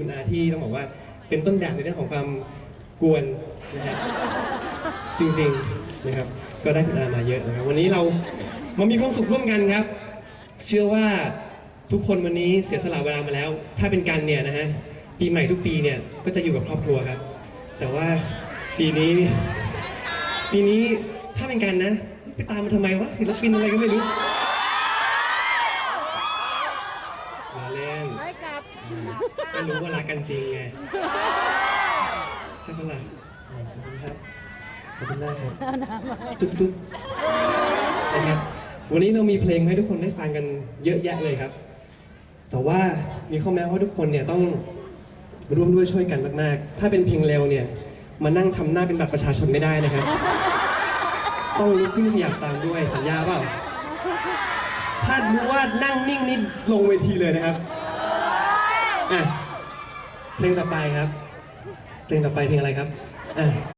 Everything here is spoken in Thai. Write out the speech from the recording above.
คุณอาที่ต้องบอกว่าเป็นต้นแบบในเรื่องของความกวนนะฮะจริงๆนะครับ ก็ได้คุณอามาเยอะนะครับ วันนี้เรามามีความสุขร่วมกันครับ เชื่อว่าทุกคนวันนี้เสียสละเวลามาแล้ว ถ้าเป็นกันเนี่ยนะฮะปีใหม่ทุกปีเนี่ยก็จะอยู่กับครอบครัวครับ แต่ว่าปีนี้ปีนี้ถ้าเป็นกันนะ ไปตามมาทำไมวะศิลปินอะไรก็ไม่รู้มาเล่น ไม่กลับก็รู้ว่ารักกันจริงไงใช่ปะล่ะขอบคุณครับขอบคุณมากครับจุ๊บจุ๊บนะครับวันนี้เรามีเพลงให้ทุกคนได้ฟังกันเยอะแยะเลยครับ แต่ว่ามีข้อแม้ว่าทุกคนเนี่ยต้องร่วมด้วยช่วยกันมาก ๆ ถ้าเป็นเพลงเร็วเนี่ยมานั่งทำหน้าเป็นบัตรประชาชนไม่ได้นะครับ ต้องลุกขึ้นขยับตามด้วยสัญญาเปล่าถ้ารู้ว่านั่งนิ่งนี่ลงเวทีเลยนะครับ อะเพลงต่อไปครับ เพลงต่อไปเพลงอะไรครับอะ